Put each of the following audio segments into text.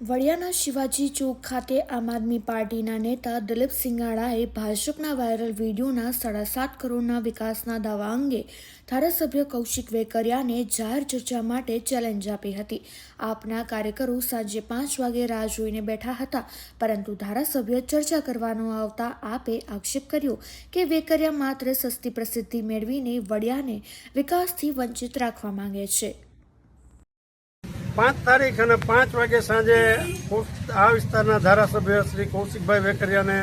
વડિયાના શિવાજી ચોક ખાતે આમ આદમી પાર્ટીના નેતા દિલીપ સિંગાળાએ ભાજપના વાયરલ વિડીયોના સાડા સાત કરોડના વિકાસના દાવા અંગે ધારાસભ્ય કૌશિક વેકરિયાને જાહેર ચર્ચા માટે ચેલેન્જ આપી હતી. આપના કાર્યકરો સાંજે પાંચ વાગે રાહ જોઈને બેઠા હતા, પરંતુ ધારાસભ્ય ચર્ચા કરવાનો આવતા આપે આક્ષેપ કર્યો કે વેકરિયા માત્ર સસ્તી પ્રસિદ્ધિ મેળવીને વડિયાને વિકાસથી વંચિત રાખવા માંગે છે. પાંચ તારીખ અને પાંચ વાગે સાંજે આ વિસ્તારના ધારાસભ્ય શ્રી કૌશિકભાઈ વેકરિયાને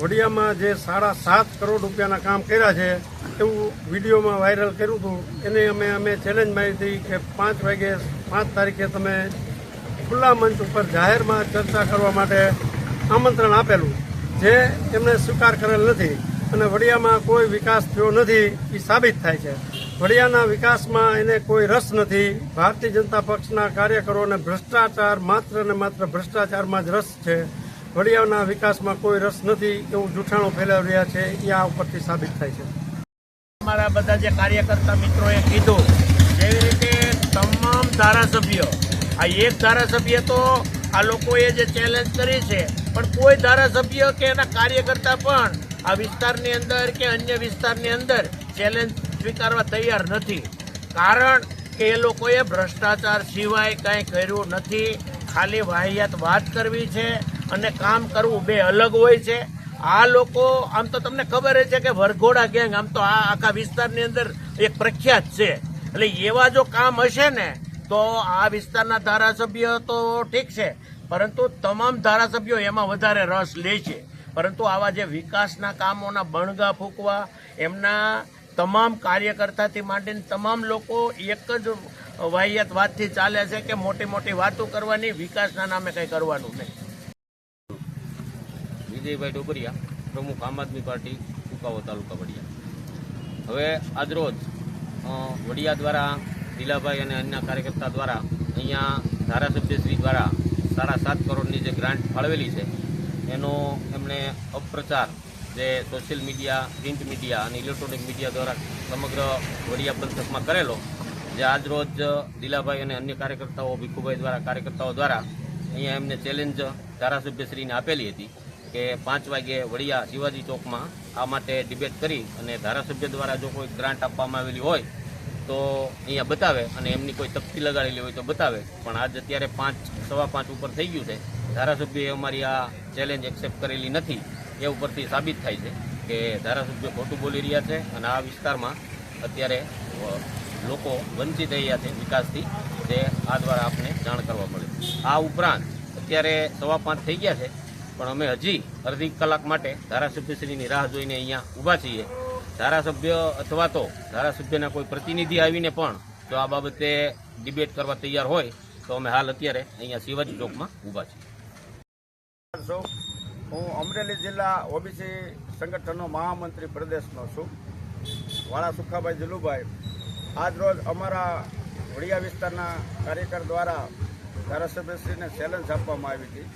વડિયામાં જે સાડા સાત કરોડ રૂપિયાના કામ કર્યા છે, એવું વિડીયોમાં વાયરલ કર્યું હતું. એને અમે અમે ચેલેન્જ મારી હતી કે પાંચ વાગે પાંચ તારીખે તમે ખુલ્લા મંચ ઉપર જાહેરમાં ચર્ચા કરવા માટે આમંત્રણ આપેલું. જે એમને સ્વીકાર કરેલ નથી અને વડિયામાં કોઈ વિકાસ થયો નથી એ સાબિત થાય છે. વડિયાના વિકાસમાં એને કોઈ રસ નથી. ભારતીય જનતા પક્ષના કાર્યકરોને ભ્રષ્ટાચાર માત્ર ને માત્ર ભ્રષ્ટાચારમાં જ રસ છે. વડિયાના વિકાસમાં કોઈ રસ નથી એવું જૂઠાણું ફેલાવી રહ્યા છે. એ આ ઉપરથી સાબિત થાય છે. અમારા બધા જે કાર્યકર્તા મિત્રોએ કીધું, જેવી રીતે તમામ ધારાસભ્યો, આ એક ધારાસભ્ય તો આ લોકોએ જે ચેલેન્જ કરી છે, પણ કોઈ ધારાસભ્ય કે એના કાર્યકર્તા પણ આ વિસ્તારની અંદર કે અન્ય વિસ્તારની અંદર ચેલેન્જ સ્વીકારવા તૈયાર નથી. કારણ કે એ લોકોએ ભ્રષ્ટાચાર સિવાય કાંઈ કર્યું નથી. ખાલી વાહિયાત વાત કરવી છે અને કામ કરવું બે અલગ હોય છે. આ લોકો, આમ તો તમને ખબર છે કે વરઘોડા ગેંગ, આમ તો આ આખા વિસ્તારની અંદર એક પ્રખ્યાત છે. એટલે એવા જો કામ હશે ને, તો આ વિસ્તારના ધારાસભ્ય તો ઠીક છે. પરંતુ તમામ ધારાસભ્યો એમાં વધારે રસ લે છે. પરંતુ આવા જે વિકાસના કામોના બણગા ફૂંકવા, એમના તમામ કાર્યકર્તાથી માંડીને તમામ લોકો એક જ વાહિયાત વાતથી ચાલે છે કે મોટી મોટી વાતો કરવાની, વિકાસના નામે કંઈ કરવાનું નહીં. વિજયભાઈ ડોબરિયા પ્રમુખ આમ આદમી પાર્ટી કુકાવો તાલુકા વડિયા. હવે આજરોજ વડિયા દ્વારા દિલાભાઈ અને અન્ય કાર્યકર્તા દ્વારા અહીંયા ધારાસભ્યશ્રી દ્વારા સાડા સાત કરોડની જે ગ્રાન્ટ ફાળવેલી છે, એનો એમણે અપપ્રચાર જે સોશિયલ મીડિયા પ્રિન્ટ મીડિયા અને ઇલેક્ટ્રોનિક મીડિયા દ્વારા સમગ્ર વડિયા પંથકમાં કરેલો, જે આજરોજ દિલાભાઈ અને અન્ય કાર્યકર્તાઓ, ભીખુભાઈ દ્વારા, કાર્યકર્તાઓ દ્વારા અહીંયા એમને ચેલેન્જ ધારાસભ્યશ્રીને આપેલી હતી કે પાંચ વાગે વડિયા શિવાજી ચોકમાં આ માટે ડિબેટ કરી અને ધારાસભ્ય દ્વારા જો કોઈ ગ્રાન્ટ આપવામાં આવેલી હોય તો અહીંયા બતાવે અને એમની કોઈ તકતી લગાડેલી હોય તો બતાવે. પણ આજ અત્યારે પાંચ, સવા પાંચ ઉપર થઈ ગયું છે. ધારાસભ્યએ અમારી આ ચેલેન્જ એક્સેપ્ટ કરેલી નથી. એ ઉપરથી સાબિત થાય છે કે ધારાસભ્ય ખોટું બોલી રહ્યા છે અને આ વિસ્તારમાં અત્યારે લોકો વંચિત રહ્યા છે વિકાસથી, જે આ દ્વારા આપને જાણ કરવા મળે આ ઉપરાંત અત્યારે સવા પાંચ થઈ ગયા છે, પણ અમે હજી અડધી કલાક માટે ધારાસભ્યશ્રીની રાહ જોઈને અહીંયા ઊભા છીએ. ધારાસભ્ય અથવા તો ધારાસભ્યના કોઈ પ્રતિનિધિ આવીને પણ જો આ બાબતે ડિબેટ કરવા તૈયાર હોય, તો અમે હાલ અત્યારે અહીંયા શિવાજી ચોકમાં ઊભા છીએ. હું અમરેલી જિલ્લા ઓબીસી સંગઠનનો મહામંત્રી પ્રદેશનો છું વાળા સુખાભાઈ જુલુભાઈ આજરોજ અમારા વડિયા વિસ્તારના કાર્યકર દ્વારા ધારાસભ્યશ્રીને ચેલેન્જ આપવામાં આવી હતી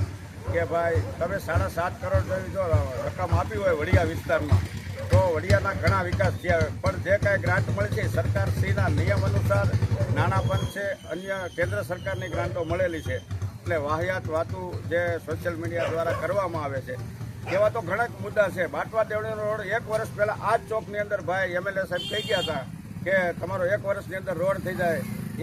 કે ભાઈ, તમે સાડા સાત કરોડ જેવી જો રકમ આપી હોય વડિયા વિસ્તારમાં, તો વડિયાના ઘણા વિકાસ થયા. પણ જે કાંઈ ગ્રાન્ટ મળી છે સરકારશ્રીના નિયમ અનુસાર નાણાં પંચ છે, અન્ય કેન્દ્ર સરકારની ગ્રાન્ટો મળેલી છે એટલે વાહિયાત વાતું જે સોશિયલ મીડિયા દ્વારા કરવામાં આવે છે, એવા તો ઘણા મુદ્દા છે. બાટવા દેવણીનો રોડ એક વર્ષ પહેલા આ જ ચોકની અંદર ભાઈ એમએલએ સાહેબ કહી ગયા હતા કે તમારો એક વર્ષની અંદર રોડ થઈ જાય.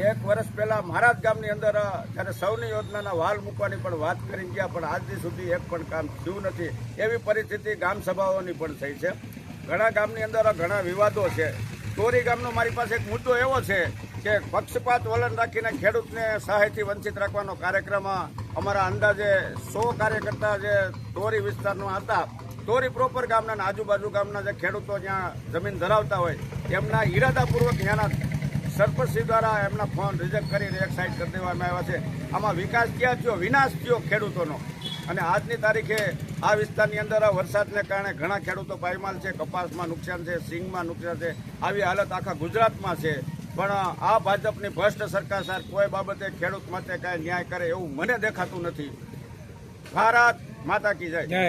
એક વર્ષ પહેલા મારા જ ગામની અંદર જ્યારે સૌની યોજનાના વાલ મૂકવાની પણ વાત કરી ગયા, પણ આજ સુધી એક પણ કામ થયું નથી. એવી પરિસ્થિતિ ગામ સભાઓની પણ થઈ છે. ઘણા ગામની અંદર ઘણા વિવાદો છે. ચોરી ગામનો મારી પાસે એક મુદ્દો એવો છે કે પક્ષપાત વલણ રાખીને ખેડૂતને સહાયથી વંચિત રાખવાનો કાર્યક્રમ અમારા અંદાજે સો કાર્યકર્તા જે તોરી વિસ્તારમાં હતા, તોરી પ્રોપર ગામના આજુબાજુ ગામના જે ખેડૂતો જ્યાં જમીન ધરાવતા હોય, એમના ઈરાદાપૂર્વક ત્યાંના સરપંચશ્રી દ્વારા એમના ફોન રિજેક્ટ કરીને એક સાઈડ કરી દેવામાં આવ્યા છે. આમાં વિકાસ ક્યાં થયો? વિનાશ થયો ખેડૂતોનો. અને આજની તારીખે આ વિસ્તારની અંદર વરસાદને કારણે ઘણા ખેડૂતો પાયમાલ છે, કપાસમાં નુકસાન છે, સિંગમાં નુકસાન છે. આવી હાલત આખા ગુજરાતમાં છે. પણ આ ભાજપની ભ્રષ્ટ સરકાર સાર કોઈ બાબતે ખેડૂત માટે કાંઈ ન્યાય કરે એવું મને દેખાતું નથી. ભારત માતા કી જય.